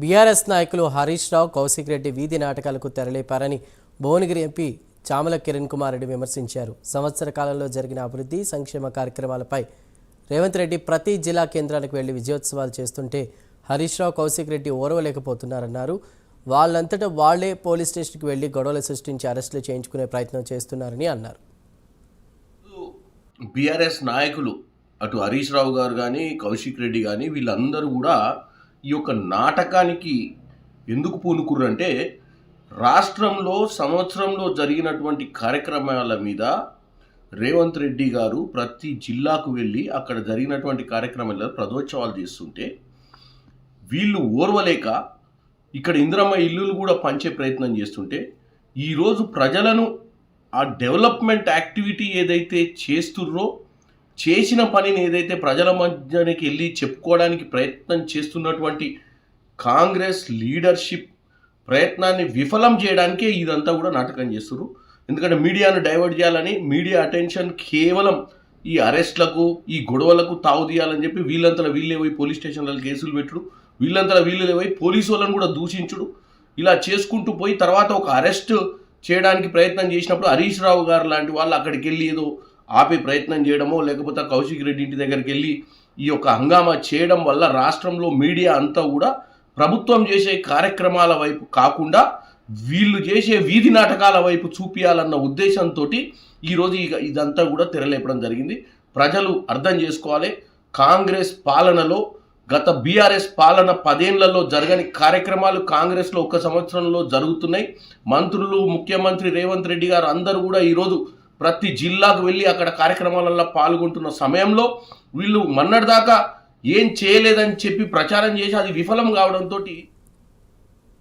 BRS నాయకులు హరీష్ రావు కౌశిక్ రెడ్డి వీధి నాటకాలకు తెరలేపారని భువనగిరి ఎంపీ చామల కిరణ్ కుమార్ రెడ్డి విమర్శించారు. సంవత్సర కాలంలో జరిగిన అభివృద్ధి సంక్షేమ కార్యక్రమాలపై రేవంత్ రెడ్డి ప్రతి జిల్లా కేంద్రాలకు వెళ్ళి విజయోత్సవాలు చేస్తుంటే హరీష్ రావు కౌశిక్ రెడ్డి ఓర్వలేకపోతున్నారన్నారు. వాళ్ళంతటా వాళ్ళే పోలీస్ స్టేషన్కి వెళ్ళి గొడవలు సృష్టించి అరెస్టులు చేయించుకునే ప్రయత్నం చేస్తున్నారని అన్నారు. బీఆర్ఎస్ నాయకులు అటు హరీష్ రావు గారు కానీ కౌశిక్ రెడ్డి కానీ వీళ్ళందరూ కూడా ఈ యొక్క నాటకానికి ఎందుకు పూనుకుర్రంటే రాష్ట్రంలో సంవత్సరంలో జరిగినటువంటి కార్యక్రమాల మీద రేవంత్ రెడ్డి గారు ప్రతి జిల్లాకు వెళ్ళి అక్కడ జరిగినటువంటి కార్యక్రమాల ప్రదోత్సవాలు చేస్తుంటే వీళ్ళు ఓర్వలేక ఇక్కడ ఇందిరమ్మ ఇల్లులు కూడా పంచే ప్రయత్నం చేస్తుంటే ఈరోజు ప్రజలను ఆ డెవలప్మెంట్ యాక్టివిటీ ఏదైతే చేస్తుర్రో చేసిన పనిని ఏదైతే ప్రజల మధ్యనికి వెళ్ళి చెప్పుకోవడానికి ప్రయత్నం చేస్తున్నటువంటి కాంగ్రెస్ లీడర్షిప్ ప్రయత్నాన్ని విఫలం చేయడానికే ఇదంతా కూడా నాటకం చేస్తున్నారు ఎందుకంటే మీడియాను డైవర్ట్ చేయాలని మీడియా అటెన్షన్ కేవలం ఈ అరెస్ట్లకు ఈ గొడవలకు తావు తీయాలని చెప్పి వీళ్ళంతలో వీళ్ళే పోయి పోలీస్ స్టేషన్లలో కేసులు పెట్టుడు వీళ్ళంతలో వీళ్ళే పోయి పోలీసు వాళ్ళని కూడా దూషించుడు. ఇలా చేసుకుంటూ పోయి తర్వాత ఒక అరెస్ట్ చేయడానికి ప్రయత్నం చేసినప్పుడు హరీష్ రావు గారు లాంటి వాళ్ళు అక్కడికి వెళ్ళి ఏదో ఆపే ప్రయత్నం చేయడమో లేకపోతే కౌశిక్ రెడ్డి ఇంటి దగ్గరికి వెళ్ళి ఈ యొక్క హంగామా చేయడం వల్ల రాష్ట్రంలో మీడియా అంతా కూడా ప్రభుత్వం చేసే కార్యక్రమాల వైపు కాకుండా వీళ్ళు చేసే వీధి నాటకాల వైపు చూపించాలన్న ఉద్దేశంతో ఈరోజు ఇక ఇదంతా కూడా తెరలేపడం జరిగింది. ప్రజలు అర్థం చేసుకోవాలి. కాంగ్రెస్ పాలనలో గత బీఆర్ఎస్ పాలన పదేళ్ళలో జరగని కార్యక్రమాలు కాంగ్రెస్లో ఒక సంవత్సరంలో జరుగుతున్నాయి. మంత్రులు ముఖ్యమంత్రి రేవంత్ రెడ్డి గారు అందరూ కూడా ఈరోజు ప్రతి జిల్లాకు వెళ్ళి అక్కడ కార్యక్రమాలలో పాల్గొంటున్న సమయంలో వీళ్ళు మొన్నటిదాకా ఏం చేయలేదని చెప్పి ప్రచారం చేసి అది విఫలం కావడంతో